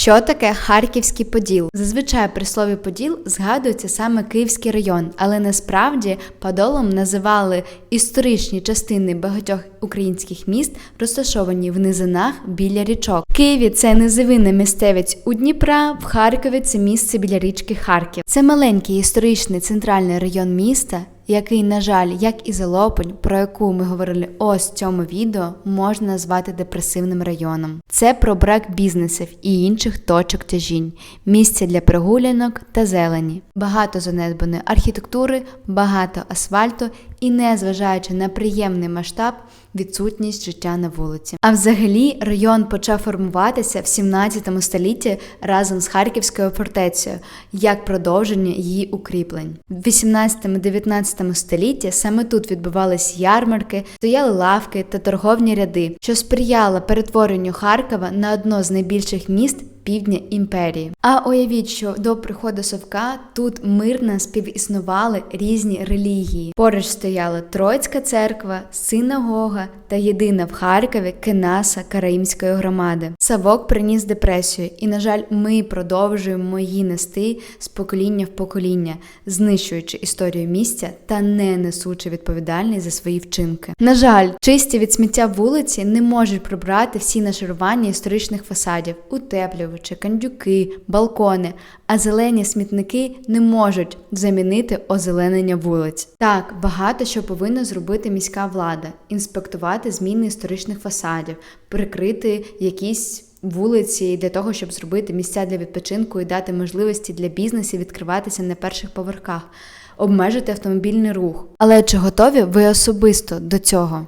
Що таке Харківський Поділ? Зазвичай при слові Поділ згадується саме Київський район, але насправді Подолом називали історичні частини багатьох українських міст, розташовані в низинах біля річок. Києві це низовина місцевець у Дніпра, в Харкові це місце біля річки Харків. Це маленький історичний центральний район міста, який, на жаль, як і Залопень, про яку ми говорили ось в цьому відео, можна назвати депресивним районом. Це про брак бізнесів і інших точок тяжінь, місця для прогулянок та зелені, багато занедбаної архітектури, багато асфальту і, незважаючи на приємний масштаб, відсутність життя на вулиці. А взагалі район почав формуватися в 17 столітті разом з Харківською фортецею як продовження її укріплень. В 18-19 столітті саме тут відбувались ярмарки, стояли лавки та торговні ряди, що сприяло перетворенню Харкова на одно з найбільших міст. Півдня імперії. А уявіть, що до приходу Совка тут мирно співіснували різні релігії. Поруч стояла Троїцька церква, синагога та єдина в Харкові кенаса Караїмської громади. Савок приніс депресію, і, на жаль, ми продовжуємо її нести з покоління в покоління, знищуючи історію місця та не несучи відповідальність за свої вчинки. На жаль, чисті від сміття вулиці не можуть прибрати всі нашарування історичних фасадів, утеплювачі, кандюки, балкони, а зелені смітники не можуть замінити озеленення вулиць. Так, багато що повинна зробити міська влада: інспектувати зміни історичних фасадів, прикрити якісь. Вулиці для того, щоб зробити місця для відпочинку і дати можливості для бізнесів відкриватися на перших поверхах, обмежити автомобільний рух. Але чи готові ви особисто до цього?